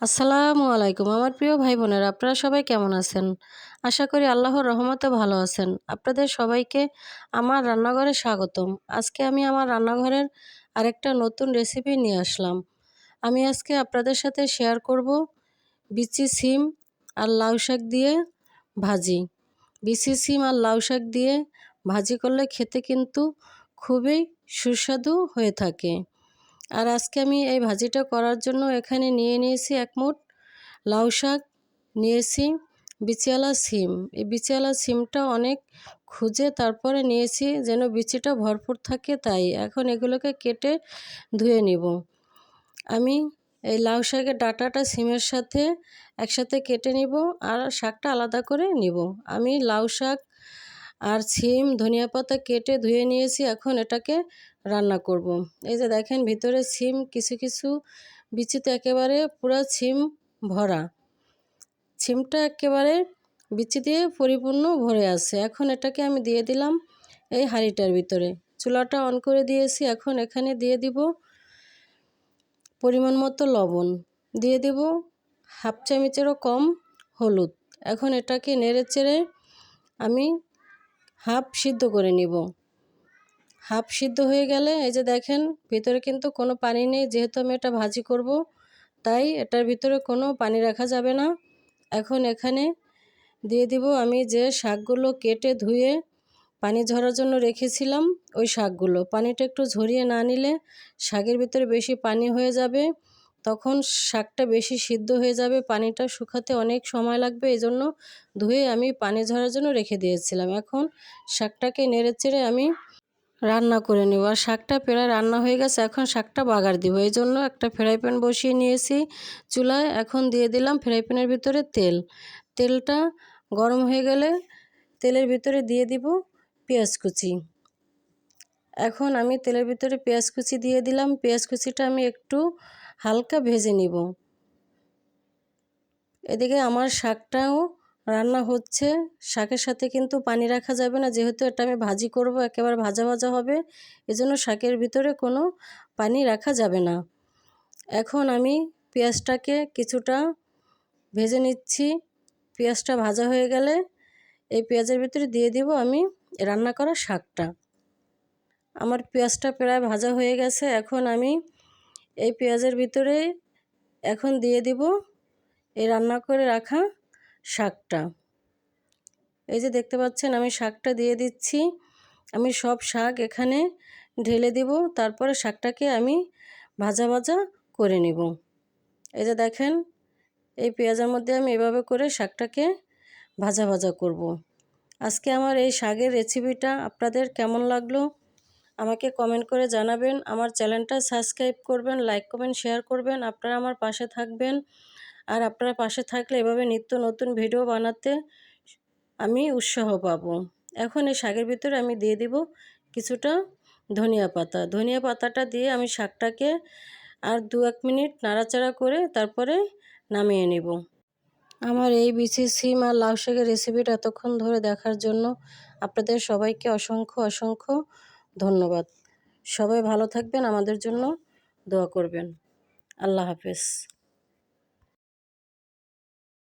আসসালামু আলাইকুম। আমার প্রিয় ভাই বোনেরা আপনারা সবাই কেমন আছেন? আশা করি আল্লাহর রহমতে ভালো আছেন। আপনাদের সবাইকে আমার রান্নাঘরে স্বাগতম। আজকে আমি আমার রান্নাঘরের আরেকটা নতুন রেসিপি নিয়ে আসলাম। আমি আজকে আপনাদের সাথে শেয়ার করব বিচি সিম আর লাউ শাক দিয়ে ভাজি। বিচি সিম আর লাউ শাক দিয়ে ভাজি করলে খেতে কিন্তু খুবই সুস্বাদু হয়ে থাকে। আর আজকে আমি এই ভাজিটা করার জন্য এখানে নিয়ে নিয়েছি এক মুঠ লাউ শাক, নিয়েছি বিচিয়ালা সিম। এই বিচিয়ালা সিমটা অনেক খুঁজে তারপরে নিয়েছি যেন বিচিটা ভরপুর থাকে তাই। এখন এগুলোকে কেটে ধুয়ে নিব। আমি এই লাউ শাকের ডাটাটা সিমের সাথে একসাথে কেটে নিব আর শাকটা আলাদা করে নিব। আমি লাউ শাক আর সিম, ধনিয়া পাতা কেটে ধুয়ে নিয়েছি। এখন এটাকে রান্না করব। এই যে দেখেন ভিতরে সিম কিছু কিছু বিচিতে একেবারে পুরো সিম ভরা। সিমটা একেবারে বিচি দিয়ে পরিপূর্ণ ভরে আছে। এখন এটাকে আমি দিয়ে দিলাম এই হাঁড়িটার ভিতরে। চুলাটা অন করে দিয়েছি। এখন এখানে দিয়ে দিব পরিমাণ মতো লবণ। দিয়ে দেব হাফ চামচেরও কম হলুদ। এখন এটাকে নেড়ে চেড়ে আমি হাফ সিদ্ধ করে নিব। হাফ সিদ্ধ হয়ে গেলে এই যে দেখেন, ভিতরে কিন্তু কোনো পানি নেই, যেহেতু আমি এটা ভাজি করব, তাই এটার ভিতরে কোনো পানি রাখা যাবে না। এখন এখানে দিয়ে দিব আমি যে শাকগুলো কেটে ধুয়ে পানি ঝরার জন্য রেখেছিলাম, ওই শাকগুলো। পানিটা একটু ঝরিয়ে না নিলে শাকের ভিতরে বেশি পানি হয়ে যাবে, তখন শাকটা বেশি সিদ্ধ হয়ে যাবে, পানিটা শুকাতে অনেক সময় লাগবে এই জন্য ধুয়ে আমি পানি ঝরার জন্য রেখে দিয়েছিলাম। এখন শাকটাকে নেড়ে চেড়ে আমি রান্না করে নেব। আর শাকটা প্রায় রান্না হয়ে গেছে। এখন শাকটা বাগার দিব। এই জন্য একটা ফ্রাই প্যান বসিয়ে নিয়েছি চুলায়। এখন দিয়ে দিলাম ফ্রাই প্যানের ভিতরে তেল। তেলটা গরম হয়ে গেলে তেলের ভিতরে দিয়ে দিব পেঁয়াজ কুচি। এখন আমি তেলের ভিতরে পেঁয়াজ কুচি দিয়ে দিলাম। পেঁয়াজ কুচিটা আমি একটু হালকা ভেজে নিব। এদিকে আমার শাকটাও রান্না হচ্ছে, শাকের সাথে কিন্তু পানি রাখা যাবে না। যেহেতু এটা আমি ভাজি করব, একেবারে ভাজা ভাজা হবে, এজন্য শাকের ভিতরে কোনো পানি রাখা যাবে না। এখন আমি পেঁয়াজটাকে কিছুটা ভেজে নিচ্ছি। পেঁয়াজটা ভাজা হয়ে গেলে এই পেঁয়াজের ভিতরে দিয়ে দিব আমি রান্না করা শাকটা। আমার পেঁয়াজটা প্রায় ভাজা হয়ে গেছে, এখন আমি এই পেঁয়াজের ভিতরে এখন দিয়ে দিব এই রান্না করে রাখা শাকটা। এই যে দেখতে পাচ্ছেন, আমি শাকটা দিয়ে দিচ্ছি। আমি সব শাক এখানে ঢেলে দিব, তারপরে শাকটাকে আমি ভাজা ভাজা করে নিব। এই যে দেখেন, এই পেঁয়াজের মধ্যে আমি এভাবে করে শাকটাকে ভাজা ভাজা করব। আজকে আমার এই শাকের রেসিপিটা আপনাদের কেমন লাগল? আমাকে কমেন্ট করে জানাবেন। আমার চ্যানেলটা সাবস্ক্রাইব করবেন, লাইক, কমেন্ট, শেয়ার করবেন। আপনারা আমার পাশে থাকবেন। আর আপনারা পাশে থাকলে এভাবে নিত্য নতুন ভিডিও বানাতে আমি উৎসাহ পাবো। এখন এই শাকের ভিতরে আমি দিয়ে দিব কিছুটা ধনিয়া পাতা। ধনিয়া পাতাটা দিয়ে আমি শাকটাকে আর দু এক মিনিট নাড়াচাড়া করে তারপরে নামিয়ে নেব। আমার এই বিসি সিম আর লাউ শাকের রেসিপিটা এতক্ষণ ধরে দেখার জন্য আপনাদের সবাইকে অসংখ্য অসংখ্য ধন্যবাদ। সবাই ভালো থাকবেন, আমাদের জন্য দোয়া করবেন। আল্লাহ হাফেজ।